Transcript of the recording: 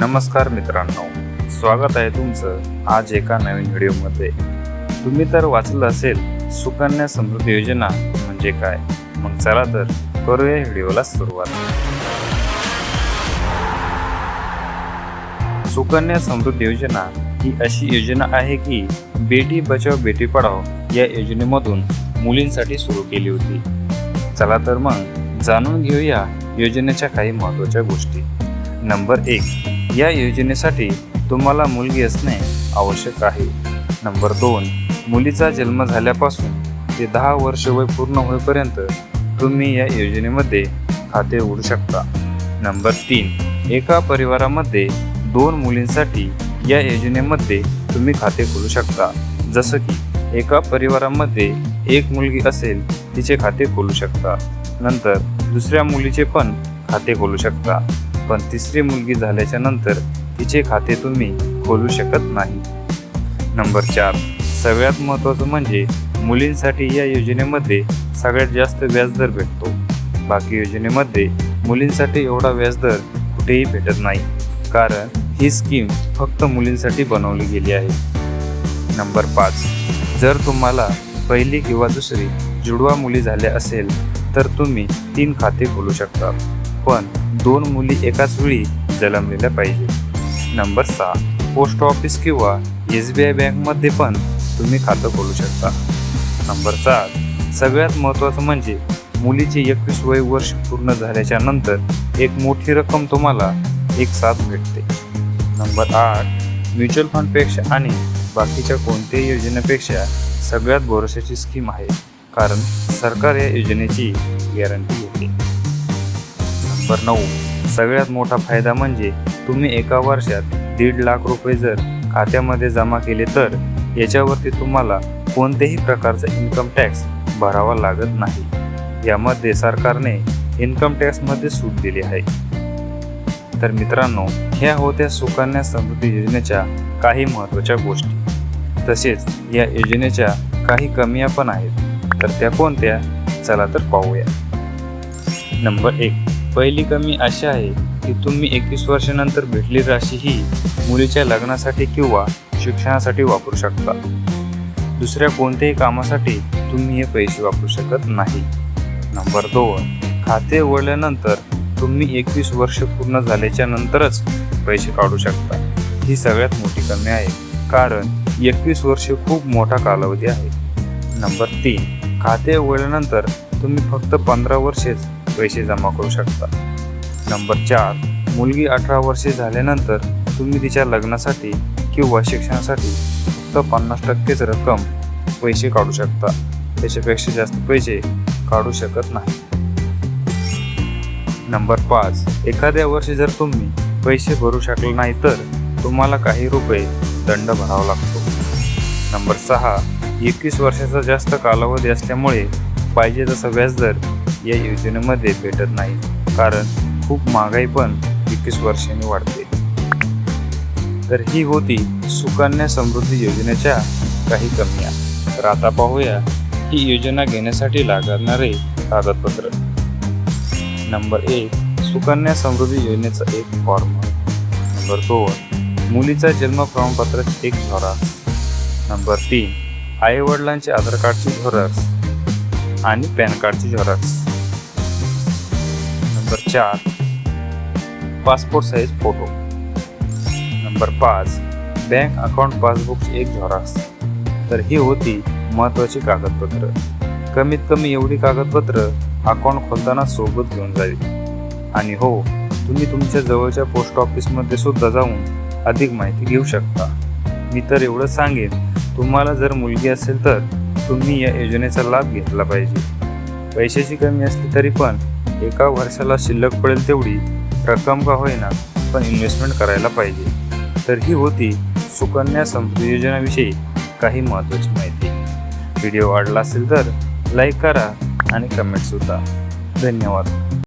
नमस्कार मित्रांनो. स्वागत आहे तुमचं आज एका नवीन व्हिडिओमध्ये. तुम्ही तर वाचलं असेल सुकन्या समृद्धी योजना म्हणजे काय? मग चला तर करूया या व्हिडिओला सुरुवात. सुकन्या समृद्धी योजना ही अशी योजना आहे की बेटी बचाव बेटी पढाओ या योजनेमधून मुलींसाठी सुरू केली होती. चला तर मग जाणून घेऊया योजनेच्या काही महत्त्वाच्या गोष्टी. नंबर एक या योजनेसाठी तुम्हाला मुलगी असणे आवश्यक आहे. नंबर दोन मुलीचा जन्म झाल्यापासून ते दहा वर्ष वय पूर्ण होईपर्यंत तुम्ही या योजनेमध्ये खाते उघडू शकता. नंबर तीन एका परिवारामध्ये दोन मुलींसाठी या योजनेमध्ये तुम्ही खाते खोलू शकता. जसं की एका परिवारामध्ये एक मुलगी असेल तिचे खाते खोलू शकता. नंतर दुसऱ्या मुलीचे पण खाते खोलू शकता. पण तिसरी मुलगी झाल्याच्यानंतर तिचे खाते तुम्ही खोलू शकत नाही. नंबर चार. सगळ्यात महत्त्वाचं म्हणजे मुलींसाठी या योजनेमध्ये सगळ्यात जास्त व्याजदर भेटतो. बाकी योजनेमध्ये मुलींसाठी एवढा व्याजदर कुठेही भेटत नाही. कारण ही स्कीम फक्त मुलींसाठी बनवली गेली आहे. नंबर पाच. जर तुम्हाला पहिली किंवा दुसरी जुडवा मुली झाल्या असेल तर तुम्ही तीन खाते खोलू शकता. पण दोन मुली एकाच वेळी जन्मलेल्या पाहिजे. नंबर सहा. पोस्ट ऑफिस किंवा एस बी आय बँकमध्ये पण तुम्ही खातं खोलू शकता. नंबर सात सगळ्यात महत्त्वाचं म्हणजे मुलीचे एकवीस वय वर्ष पूर्ण झाल्याच्यानंतर एक मोठी रक्कम तुम्हाला एक साथ भेटते. नंबर आठ. म्युच्युअल फंडपेक्षा आणि बाकीच्या कोणत्याही योजनेपेक्षा सगळ्यात भरोशाची स्कीम आहे. कारण सरकार या योजनेची गॅरंटी घेते नंबर नऊ. सगळ्यात मोठा फायदा म्हणजे तुम्ही एका वर्षात दीड लाख रुपये जर खात्यामध्ये जमा केले तर याच्यावरती तुम्हाला कोणत्याही प्रकारचा इन्कम टॅक्स भरावा लागत नाही. यामध्ये सरकारने इन्कम टॅक्समध्ये सूट दिली आहे. तर मित्रांनो ह्या होत्या सुकन्या समृद्धी योजनेच्या काही महत्त्वाच्या गोष्टी. तसेच या योजनेच्या काही कमिया पण आहेत. तर त्या कोणत्या? चला तर पाहूया. नंबर एक. पहिली कमी अशी आहे की तुम्ही एकवीस वर्षानंतर भेटली राशी ही मुलीच्या लग्नासाठी किंवा शिक्षणासाठी वापरू शकता. दुसऱ्या कोणत्याही कामासाठी तुम्ही हे पैसे वापरू शकत नाही. नंबर दोन खाते उघडल्यानंतर तुम्ही एकवीस वर्ष पूर्ण झाल्याच्या नंतरच पैसे काढू शकता. ही सगळ्यात मोठी कमी आहे कारण एकवीस वर्ष खूप मोठा कालावधी आहे. नंबर तीन खाते उघडल्यानंतर तुम्ही फक्त पंधरा वर्षेच पैसे जमा करू शकता. नंबर चार मुलगी अठरा वर्षे झाल्यानंतर तुम्ही तिच्या लग्नासाठी किंवा शिक्षणासाठी फक्त पन्नास टक्केच रक्कम पैसे काढू शकता. त्याच्यापेक्षा जास्त पैसे काढू शकत नाही. नंबर पाच एखाद्या वर्षी जर तुम्ही पैसे भरू शकले नाही तर तुम्हाला काही रुपये दंड भरावा लागतो. नंबर सहा एकवीस वर्षाचा जास्त कालावधी असल्यामुळे पाहिजे तसा व्याजदर या योजनेमध्ये भेटत नाही कारण खूप महागाई पण एकवीस वर्षांनी वाढते. तर ही होती सुकन्या समृद्धी योजनेच्या काही कमिया. तर आता पाहूया ही योजना घेण्यासाठी लागणारे कागदपत्र. नंबर एक सुकन्या समृद्धी योजनेचा एक फॉर्म नंबर दोन मुलीचा जन्म प्रमाणपत्र एक झेरॉक्स नंबर तीन आई वडिलांचे आधार कार्डची झेरॉक्स आणि पॅन कार्डची झेरॉक्स नंबर चार. पासपोर्ट साईज फोटो नंबर पाच बँक अकाउंट पासबुक एक झेरॉक्स तर ही होती महत्त्वाची कागदपत्र. कमीत कमी एवढी कागदपत्र अकाउंट खोलताना सोबत घेऊन जावी. आणि हो तुम्ही तुमच्या जवळच्या पोस्ट ऑफिसमध्ये सुद्धा जाऊन अधिक माहिती घेऊ शकता. मी तर एवढं सांगेन तुम्हाला जर मुलगी असेल तर तुम्ही या योजनेचा लाभ घेतला पाहिजे. पैशाची कमी असली तरी पण एका वर्षाला शिल्लक पडेल तेवढी रक्कम का होईना पण इन्व्हेस्टमेंट करायला पाहिजे. तर ही होती सुकन्या समृद्धी योजनेविषयी काही महत्त्वाची माहिती. व्हिडिओ आवडला असेल तर लाईक करा आणि कमेंटसुद्धा धन्यवाद.